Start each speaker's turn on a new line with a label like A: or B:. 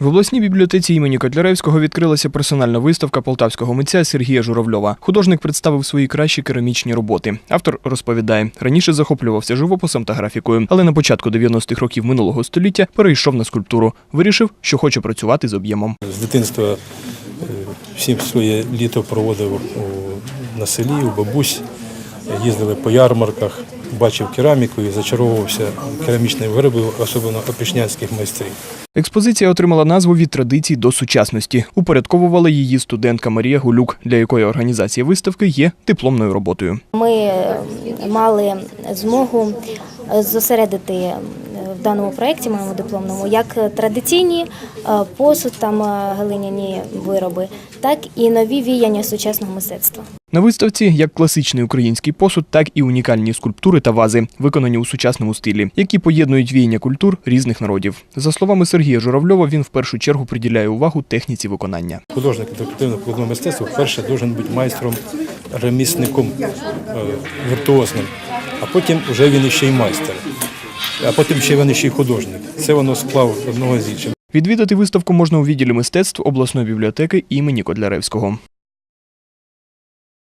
A: В обласній бібліотеці імені Котляревського відкрилася персональна виставка полтавського митця Сергія Журавльова. Художник представив свої кращі керамічні роботи. Автор розповідає, раніше захоплювався живописом та графікою, але на початку 90-х років минулого століття перейшов на скульптуру. Вирішив, що хоче працювати з об'ємом.
B: З дитинства е, всім своє літо проводив на селі, у бабусь. Їздили по ярмарках, бачив кераміку і зачаровувався керамічними виробами, особливо опішнянських майстрів.
A: Експозиція отримала назву від традицій до сучасності. Упорядковувала її студентка Марія Гулюк, для якої організація виставки є дипломною роботою.
C: Ми мали змогу зосередити в даному проєкті, моєму дипломному, як традиційні е, посуд, там е, глиняні вироби, так і нові віяння сучасного мистецтва.
A: На виставці як класичний український посуд, так і унікальні скульптури та вази, виконані у сучасному стилі, які поєднують віяння культур різних народів. За словами Сергія Журавльова, він в першу чергу приділяє увагу техніці виконання.
B: Художник декоративно-прикладного мистецтва вперше должен бути майстром, ремісником, е, віртуозним, а потім вже він іще й майстер, а потім ще вони ще й художник. Це воно склав одного з іншим.
A: Відвідати виставку можна у відділі мистецтв обласної бібліотеки імені Кодляревського.